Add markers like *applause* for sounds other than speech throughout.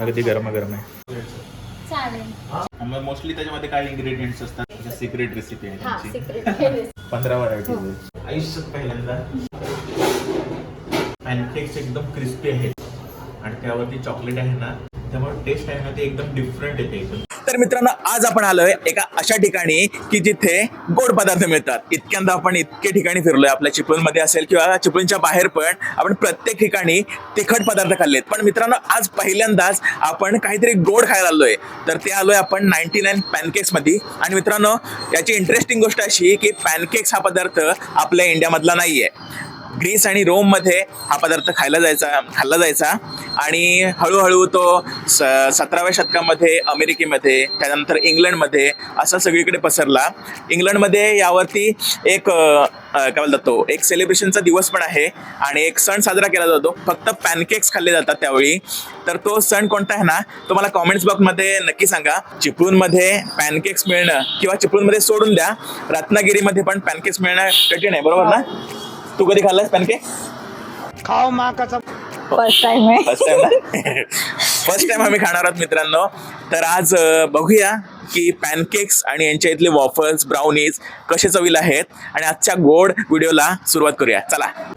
अगदी गरम गरम आहे मग मोस्टली त्याच्यामध्ये काय इन्ग्रेडियंट्स असतात? सिक्रेट रेसिपी आहे हा त्यांची सिक्रेट पंधरा व्हरायटी आयुष्यात पहिल्यांदा पॅनकेक्स एकदम क्रिस्पी आहेत. आणि त्यावरती चॉकलेट आहे ना त्यामुळे टेस्ट आहे ना ते एकदम डिफरंट येते एकदम. तर मित्रांनो आज आपण आलोय एका अशा ठिकाणी की जिथे गोड पदार्थ मिळतात. इतक्यांदा आपण इतके ठिकाणी फिरलोय. आपल्या चिपळूणमध्ये असेल किंवा चिपळूणच्या बाहेर पण आपण प्रत्येक ठिकाणी तिखट पदार्थ खाल्लेत. पण मित्रांनो आज पहिल्यांदाच आपण काहीतरी गोड खायला आलोय. तर ते आलोय आपण नाईन्टी नाईन पॅनकेक्समध्ये आणि मित्रांनो याची इंटरेस्टिंग गोष्ट अशी की पॅनकेक्स हा पदार्थ आपल्या इंडियामधला नाहीये. ग्रीस आणि रोममध्ये हा पदार्थ खायला जायचा खाल्ला जायचा. आणि हळूहळू तो स सतराव्या शतकामध्ये अमेरिकेमध्ये त्यानंतर इंग्लंडमध्ये असा सगळीकडे पसरला. इंग्लंडमध्ये यावरती एक काय बोलतात तो एक सेलिब्रेशनचा दिवस पण आहे आणि एक सण साजरा केला जातो. फक्त पॅनकेक्स खाल्ले जातात त्यावेळी. तर तो सण कोणता आहे ना तो मला कॉमेंट्स बॉक्समध्ये नक्की सांगा. चिपळूणमध्ये पॅनकेक्स मिळणं किंवा चिपळूणमध्ये सोडून द्या. रत्नागिरीमध्ये पण पॅनकेक्स मिळणं कठीण आहे बरोबर ना? तू कधी खाल्लास पॅनकेक खाओ माँ कसम फर्स्ट टाइम आहे. फर्स्ट टाइम फर्स्ट टाइम आम्ही खाणार आहोत मित्रांनो. तर आज अं, बघूया की पॅनकेक्स आणि यांच्या इथले वॉफल्स ब्राउनीज कसे चवीला आहेत. आणि आजच्या गोड व्हिडिओला सुरुवात करूया. चला.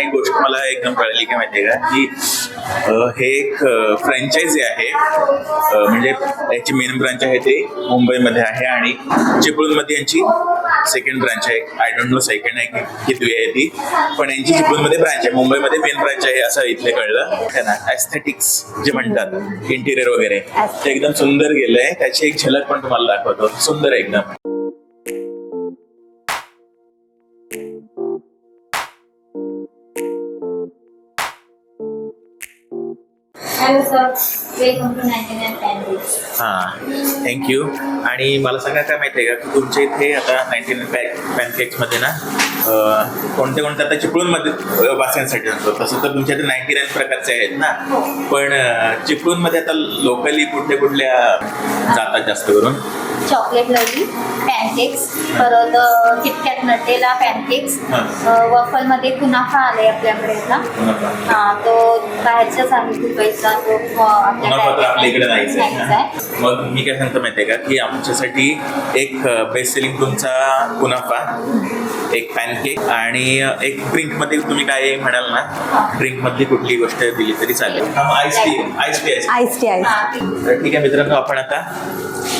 एक गोष्ट मला एकदम कळली काय माहिती का की हे एक फ्रँचायझी आहे. म्हणजे याची मेन ब्रांच आहे ते मुंबईमध्ये आहे आणि चिपळूणमध्ये यांची सेकंड ब्रांच आहे. आय डोंट नो सेकंड आहे कितवी आहे ती पण यांची चिपळूणमध्ये ब्रांच आहे. मुंबईमध्ये मेन ब्रांच आहे असं इथले कळलं. है ना जे म्हणतात इंटिरियर वगैरे ते एकदम सुंदर गेलंय. त्याची एक झलक पण तुम्हाला दाखवतो. सुंदर एकदम. हां थँक्यू आणि मला सांगा काय माहिती आहे का की तुमच्या इथे आता नाईन्टी नाईन पॅक पॅनकेक्समध्ये ना कोणत्या कोणते आता चिपळूणमध्ये वाचण्यासाठी असतो तसं तर तुमच्या इथे नाईन्टी नाईन प्रकारचे आहेत ना. पण चिपळूणमध्ये आता लोकली कुठल्या कुठल्या जातात जास्त करून? चॉकलेट लवली पॅनकेक्स परत किटकॅट नटेला पॅनकेक्स हां. वफलमध्ये कुनाफा आले आपल्याकडे आता? हा तो बाहेरच्याच आहे दुबईचा तो आपल्या इकडे नाहीच आहे. मग मी काय सांगतो माहिती आहे का की आमच्यासाठी एक बेस्ट सेलिंग तुमचा कुनाफा एक पॅनकेक आणि एक ड्रिंकमध्ये तुम्ही काय म्हणाल ना? ड्रिंक मधली कुठली गोष्ट दिली तरी चालेल. Ice tea ice tea ice tea ice तर ठीक आहे मित्रांनो आपण आता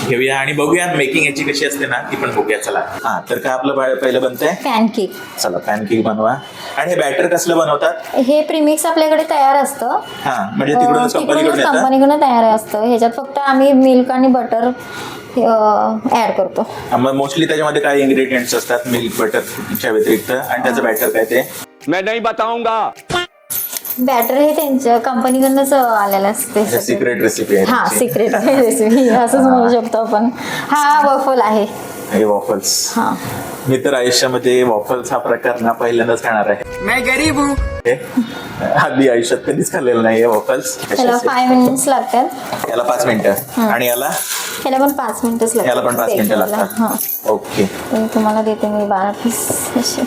घेऊया आणि बघूया मेकिंग याची कशी असते ना ती पण बघूया चला. हा तर काय आपलं पहिलं बनतंय? पॅनकेक चला पॅनकेक बनवा. आणि हे बॅटर कसलं बनवतात? हे प्रीमिक्स आपल्याकडे तयार असतं. हा म्हणजे येतात कंपनीकडून तयार असतं. ह्याच्यात फक्त आम्ही मिल्क आणि बटर ऍड करतो. मोस्टली त्याच्यामध्ये काय इन्ग्रेडियंट्स असतात मिल्क बटरच्या व्यतिरिक्त. आणि त्याचं बॅटर काय ते? मैं नहीं बताऊंगा. बॅटर हे त्यांच्या कंपनीकडूनच आलेलं असते. सिक्रेट रेसिपी आहे हा त्यांची. सिक्रेट रेसिपी असंच म्हणू शकतो आपण. हा वफल आहे. हे वॉफल्स हा. मी तर आयुष्यामध्ये वॉफल्स हा प्रकार ना पहिल्यांदाच खाणार आहे. मैं गरीब हूँ. हे, आधी आयुष्यात कधीच खाल्लेलं नाही वॉफल्स त्याला फाय मिनिट्स लागतात. याला पाच मिनिटं. आणि याला? ह्याला पण पाच मिनिटच लागतात. याला पण पाच मिनिटं. हा लागतात. ओके तर तुम्हाला देते मी बारा पीस असे.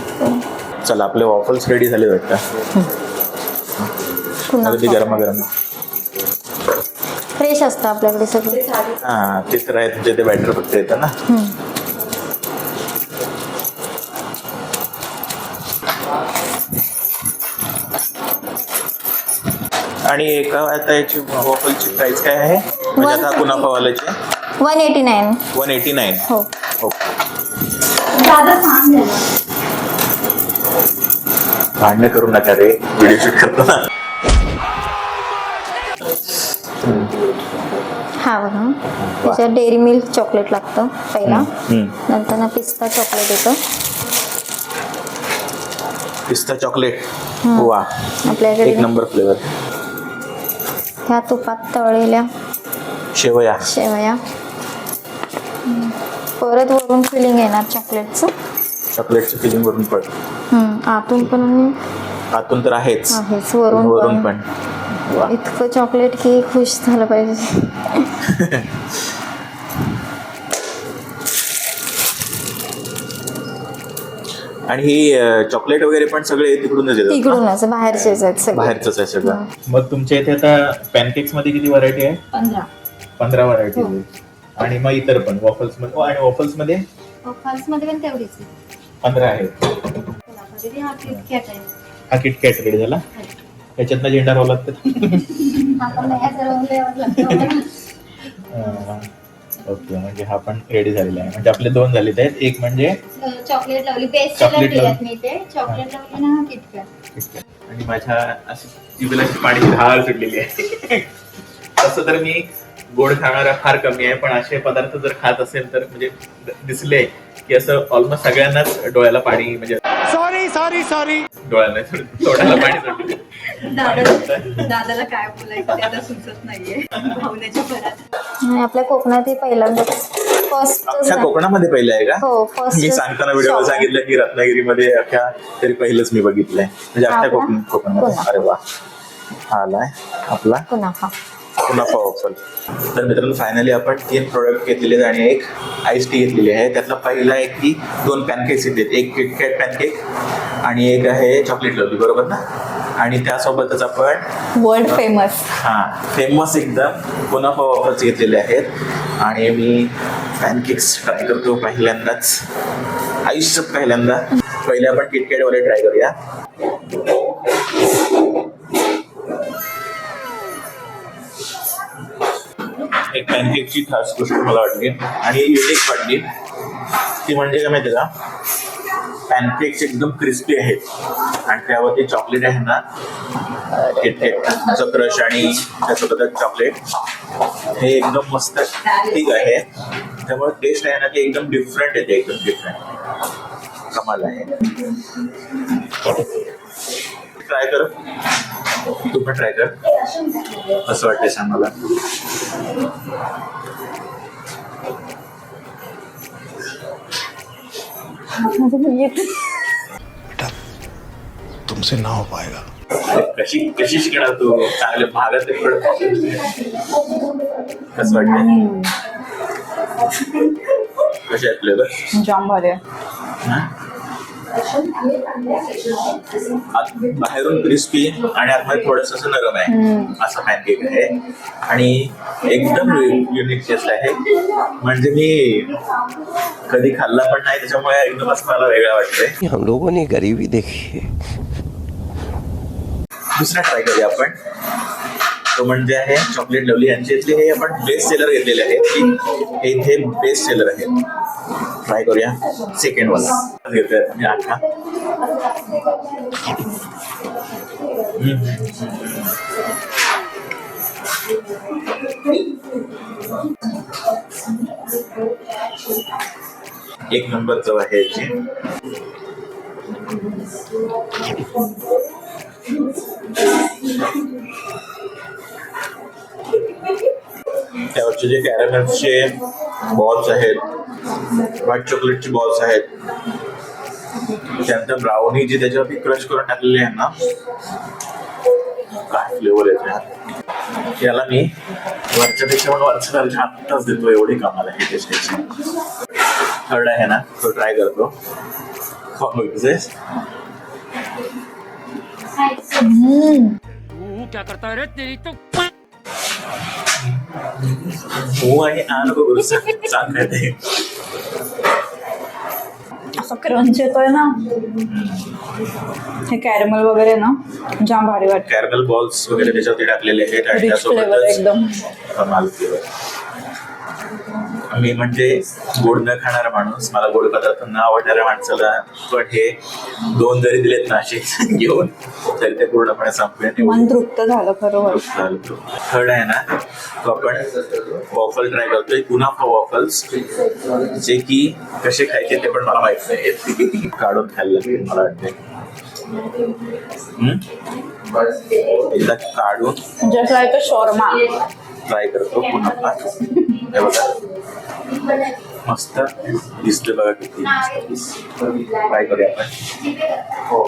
चला आपले वॉफल्स रेडी झाले वाटतं. अगदी गरम गरम फ्रेश असतं आपल्याकडे सगळं. हा ते तर आहे तुमच्या ते बॅटर फक्त येतं ना. आणि एका आता याची वॉफलची प्राइस काय आहे? म्हणजे आता कुनाफावाल्याची one eighty nine one eighty nine हो. दादा भांडणं करू नका रे. व्हिडिओ शूट करतो ना. हा बघा. त्याच्यात डेअरी मिल्क चॉकलेट लागतं पहिला. हम्म. नंतर ना पिस्ता चॉकलेट येतं. पिस्ता चॉकलेट वा आपल्याकडे एक नंबर फ्लेवर ह्या तुपात तळलेल्या शेवया. शेवया. परत वरून फिलिंग येणार चॉकलेटचं? चॉकलेटचं फिलिंग वरून पण. हम्म, आतून पण आणि आतून तर आहेच. आहेच. वरून वरून पण. पण. वा. इतकं चॉकलेट की खुश झालं पाहिजे. *laughs* आणि ही चॉकलेट वगैरे पण सगळे तिकडूनच? तिकडूनच बाहेरचेच आहेत सगळे. बाहेरच आहे सगळं. मग तुमच्या इथे आता पॅनकेक्समध्ये किती व्हरायटी आहे? पंधरा. पंधरा व्हरायटी आणि मग इतर पण वॉफल्समध्ये oh, आणि वॉफल्समध्ये? फॉल्समध्ये पण तेवढीच आहे. पंधरा आहेत कोल्हापुरी हा आहे. हा किटकॅट रेडी झाला? याच्यातनं झेंडा रोवला तर? नाही. *laughs* ओके म्हणजे हा पण रेडी झालेला आहे. म्हणजे आपले दोन झालेले आहेत. एक म्हणजे चॉकलेट लावली. बेस्ट चॉकलेट लावली. मी ते चॉकलेट लावली ना किटकॅट. आणि माझ्या अशी जिभेला अशी पाण्याची धार सुटलेली आहे. तसं तर मी गोड खाणारा फार कमी आहे पण असे पदार्थ जर खात असेल तर म्हणजे द- दिसले की असं ऑलमोस्ट सगळ्यांनाच डोळ्याला पाणी म्हणजे सॉरी सॉरी सॉरी डोळ्याला नाही, तोंडाला पाणी सुटले दादा दादाला काय बोलायचं त्याला सुचत नाहीये. भावनेच्या भरात. आणि आपल्या कोकणात ही पहिल्यांदाच फर्स्ट अख्ख्या कोकणामध्ये पहिलं आहे का? हो फर्स्ट मी सांगताना व्हिडिओ सांगितलं की रत्नागिरीमध्ये अख्ख्या तरी पहिलंच मी बघितलंय. म्हणजे अख्ख्या आपला? कोकण कोकणामध्ये. अरे वा. हा आलाय. आपला? कुनाफा कुनाफा ऑफर तर मित्रांनो फायनली आपण तीन प्रोडक्ट घेतलेले आहेत आणि एक आईस टी घेतलेली आहे. त्यातला पहिला आहे की दोन पॅनकेक्स येतात एक किटकॅट पॅनकेक आणि एक आहे चॉकलेट लवली बरोबर ना? आणि त्यासोबतच आपण वर्ल्ड फेमस हा फेमस एकदम कुनाफा ऑफर्स घेतलेले आहेत. आणि मी पॅनकेक्स ट्राय करतो पहिल्यांदाच. आयुष्यात पहिल्यांदा. पहिले आपण किटकॅटवाले ट्राय करूया. एक पॅनकेकची खास गोष्ट मला वाटली आणि युनिक वाटली. ती म्हणजे काय माहिती का? पॅनकेक्स एकदम क्रिस्पी आहेत. आणि त्यावरती चॉकलेट आहे ना किटकॅटचं क्रश आणि त्यासोबतच चॉकलेट हे एकदम मस्त ठीक आहे. त्यामुळे टेस्ट आहे ना ते एकदम डिफरंट येते एकदम डिफरंट कमाल आहे. ट्राय कर. तू पण ट्राय कर. असं वाटतंय सांग मला तुमसे ना हो पाएगा कशी कशी शिकणार तू? चांगले भागात कसं वाटतंय? कसे आहेत फ्लेवर जाम भारी आहे बाहेरून क्रिस्पी आणि आतमध्ये थोडस असं नरम आहे. असं पॅनकेक आहे. आणि एकदम युनिक टेस्ट आहे. म्हणजे मी कधी खाल्ला पण नाही त्याच्यामुळे एकदम असं मला वेगळा वाटतंय. हम लोगों ने गरीबी देखी है। दुसरा ट्राय करूया आपण तो म्हणजे आहे चॉकलेट लवली यांचे इथले हे आपण बेस्ट सेलर घेतलेले आहेत. की हे इथे बेस्ट सेलर आहेत. ट्राय करूया. सेकंड वाला. घेतोय. मी आठा एक नंबर चव आहे याची त्यावरचे जे कॅरमेल्सचे बॉल्स आहेत व्हाईट चॉकलेटचे बॉल्स आहेत त्यानंतर ब्राउनी जे त्याच्यावरती क्रश करून टाकलेली आहे ना काय फ्लेवर येतो याला मी वरच्या पेक्षा पण वरच्या दर्जा आत्ताच देतो एवढी कामाला हे टेस्टची थर्ड आहे ना तो ट्राय करतो. खाऊन क्या करता है रे तेरी तो हो आणि आ नको करू सांग सांग काय ते. असं क्रंच येतोय ना. हे कॅरमल वगैरे ना जाम भारी वाटत. कॅरमेल बॉल्स वगैरे त्याच्यावरती टाकलेले आहेत आणि रिच फ्लेवर एकदम. कमाल मी म्हणजे गोड न खाणारा माणूस मला गोड पदार्थ न आवडणाऱ्या माणसाला पण हे दोन जरी दिलेत ना असे *laughs* घेऊन तरी ते पूर्णपणे मन तृप्त झालं खरोखर थर्ड आहे ना तो आपण वॉफल ट्राय करतोय कुनाफा वॉफल्स जे की कसे खायचे ते पण मला माहीत नाही. काढून खायला लागेल मला वाटते एकदा काढून. म्हणजे असं आहे शॉर्मा ट्राय करतो पुन्हा हे। बघा मस्त दिसते बघा किती ट्राय करूया आपण हो।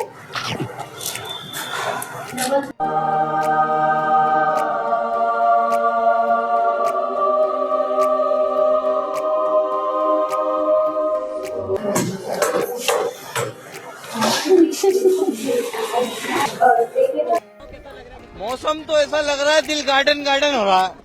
मौसम तो ऐसा लग रहा है दिल गार्डन गार्डन हो रहा है।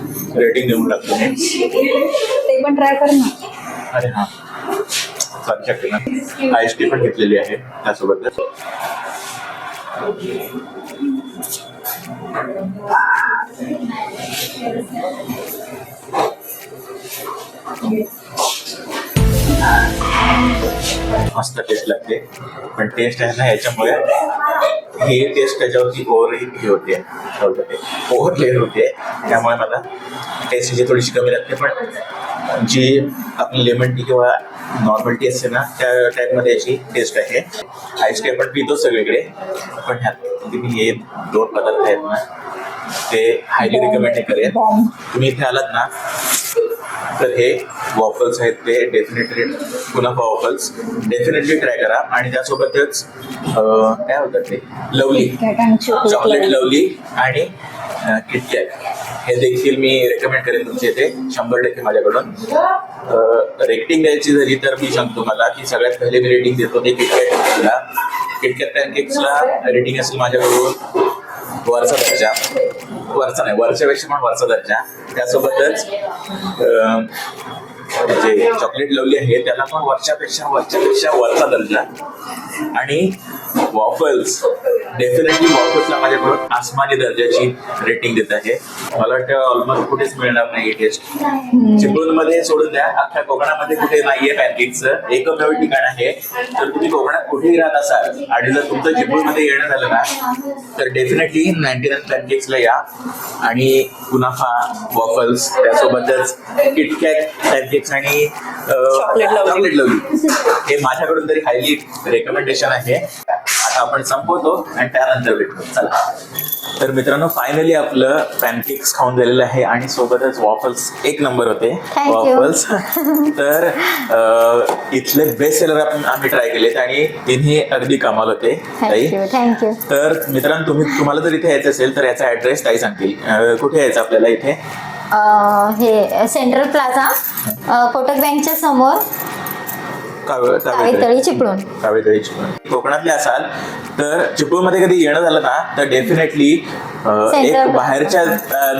रेटिंग देऊन टाकतो. ते पण ट्राय कर ना. अरे हा. चालू शकते ना. आईस टी पण घेतलेली आहे. त्यासोबतच मस्त टेस्ट लागते. पण टेस्ट आहे ना ह्याच्यामुळे ही टेस्ट त्याच्यावरती ओव्हर हे होते ओव्हर लेअर होते. त्यामुळे मला टेस्ट जी थोडीशी कमी लागते पण जी आपली लेमन टी किंवा नॉर्मल टी असते ना त्या टाईपमध्ये याची टेस्ट आहे. आईस टी आपण पितो सगळीकडे पण ह्यात तुम्ही हे दोन पदार्थ आहेत ना ते हायली रिकमेंड करेन. तुम्ही इथे आलात ना तर हे वॉफल्स आहेत ते definitely kunafa waffles definitely try करा. आणि त्यासोबतच काय होतात ते? लवली. चॉकलेट लवली आणि किटकॅट हे देखील मी रेकमेंड करेन तुमच्या इथे. शंभर टक्के माझ्याकडून. रेटिंग द्यायची झाली तर मी सांगतो मला की सगळ्यात पहिले मी रेटिंग देतो ते किटकॅटला किटकॅट पॅनकेक्सला रेटिंग असेल माझ्याकडून. वरचा दर्जा. वरचा नाही वरच्यापेक्षा पण वरचा दर्जा. त्यासोबतच जे चॉकलेट लवली आहे त्याला पण वरच्यापेक्षा वरच्यापेक्षा वरचा दर्जा. आणि वॉफल्स डेफिनेटली वॉफल्सला माझ्याकडून आसमानी दर्जाची रेटिंग देत आहे. मला वाटतं ऑलमोस्ट कुठेच मिळणार नाही टेस्ट चिपळूणमध्ये सोडून द्या. अख्ख्या कोकणामध्ये कुठे नाहीये पॅनकेकचं एकमेव ठिकाण आहे. तर तुम्ही कोकणात कुठेही राहत असाल आणि जर तुमचं चिपळूणमध्ये येणं झालं ना तर डेफिनेटली नाईन्टी नाईन पॅनकेक्सला या. आणि कुनाफा वॉफल्स त्यासोबतच किटकॅट पॅनकेक्स आणि चॉकलेट लवली हे माझ्याकडून तरी हायली रेकमेंडेशन आहे. आपण संपवतो आणि त्यानंतर भेटतो चला. तर मित्रांनो फायनली आपलं पॅनकेक्स खाऊन झालेलं आहे आणि सोबतच वॉफल्स एक नंबर होते. You. वॉफल्स *laughs* तर अं, इथले बेस्ट सेलर आपण आम्ही ट्राय केलेत आणि तिन्ही अगदी कमाल होते. ताई. थँक्यू थँक्यू तर मित्रांनो तुम्ही तुम्हाला जर इथे यायचं असेल तर याचा ऍड्रेस ताई सांगतील. अं, कुठे यायचं आपल्याला इथे? हे सेंट्रल प्लाझा कोटक बँकच्या समोर. कावे- कावेतळी चिपळूण. कावेतळी चिपळूण. कोकणातले असाल तर चिपळूणमध्ये कधी येणं झालं ना तर डेफिनेटली एक. बाहेरच्या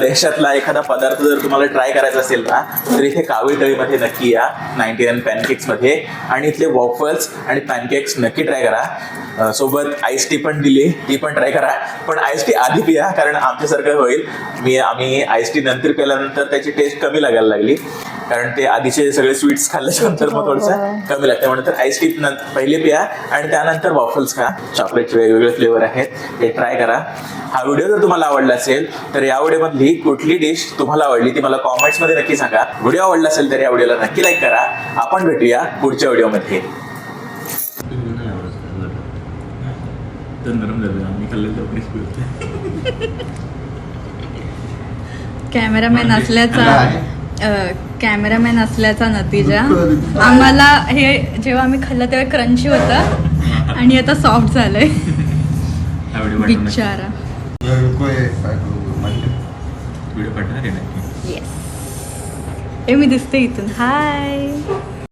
देशातला एखादा पदार्थ जर तुम्हाला ट्राय करायचा असेल ना तर इथे कावेतळीमध्ये नक्की या. नाईन्टी नाईन पॅनकेक्समध्ये आणि इथले वॉफल्स आणि पॅनकेक्स नक्की ट्राय करा. सोबत आईस टी पण दिली ती पण ट्राय करा. पण आईस टी आधी पिया कारण आमच्यासारखं होईल. मी आम्ही आईस टी नंतर पिल्यानंतर त्याची टेस्ट कमी लागायला लागली. कारण ते आधीचे सगळे स्वीट्स खाल्ल्याच्या नंतर मग थोडंसं कमी लागतं. म्हणून तर आईस टी पहिले प्या आणि त्यानंतर वॉफल्स खा. चॉकलेटचे वेगवेगळे फ्लेवर आहेत. ते ट्राय करा. हा व्हिडिओ जर तुम्हाला आवडला असेल तर या व्हिडिओमधली कुठली डिश तुम्हाला आवडली ती मला कॉमेंट्समध्ये नक्की सांगा. व्हिडिओ आवडला असेल तर या व्हिडिओला नक्की लाईक करा. आपण भेटूया पुढच्या व्हिडिओमध्ये कॅमेरामॅन असल्याचा कॅमेरामॅन असल्याचा नतीजा. आम्हाला हे जेव्हा आम्ही खाल्लं तेव्हा क्रंची होतं. आणि आता सॉफ्ट झालंय. बिचारा. व्हिडिओ पाठवणार हे मी दिसते इथून. हाय